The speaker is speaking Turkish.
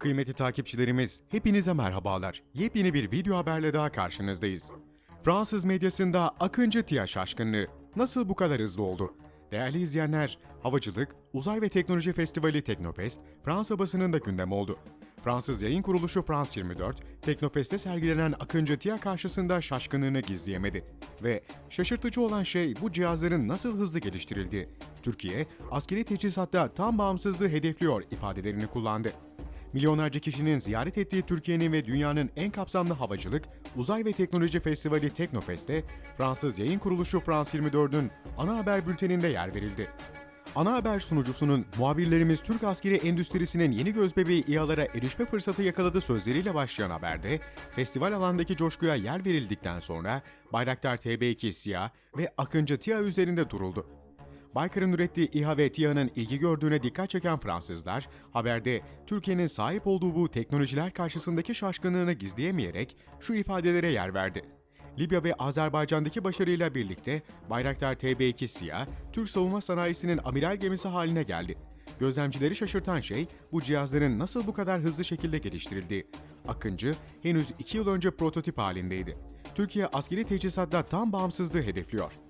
Kıymetli takipçilerimiz, hepinize merhabalar. Yepyeni bir video haberle daha karşınızdayız. Fransız medyasında Akıncı TİA şaşkınlığı nasıl bu kadar hızlı oldu? Değerli izleyenler, Havacılık, Uzay ve Teknoloji Festivali Teknofest, Fransa basınında gündem oldu. Fransız yayın kuruluşu France 24, Teknofest'te sergilenen Akıncı TİA karşısında şaşkınlığını gizleyemedi. Ve şaşırtıcı olan şey bu cihazların nasıl hızlı geliştirildiği. Türkiye, askeri teçhizatta tam bağımsızlığı hedefliyor ifadelerini kullandı. Milyonlarca kişinin ziyaret ettiği Türkiye'nin ve dünyanın en kapsamlı havacılık, uzay ve teknoloji festivali Teknofest'te Fransız yayın kuruluşu France 24'ün ana haber bülteninde yer verildi. Ana haber sunucusunun muhabirlerimiz Türk askeri endüstrisinin yeni gözbebeği İHA'lara erişme fırsatı yakaladı sözleriyle başlayan haberde, festival alandaki coşkuya yer verildikten sonra Bayraktar TB2 SİHA ve Akıncı TİA üzerinde duruldu. Baykar'ın ürettiği İHA ve TİA'nın ilgi gördüğüne dikkat çeken Fransızlar, haberde Türkiye'nin sahip olduğu bu teknolojiler karşısındaki şaşkınlığını gizleyemeyerek şu ifadelere yer verdi. Libya ve Azerbaycan'daki başarıyla birlikte Bayraktar TB2 SİHA, Türk savunma sanayisinin amiral gemisi haline geldi. Gözlemcileri şaşırtan şey bu cihazların nasıl bu kadar hızlı şekilde geliştirildiği. Akıncı henüz 2 yıl önce prototip halindeydi. Türkiye askeri teçhizatta tam bağımsızlığı hedefliyor.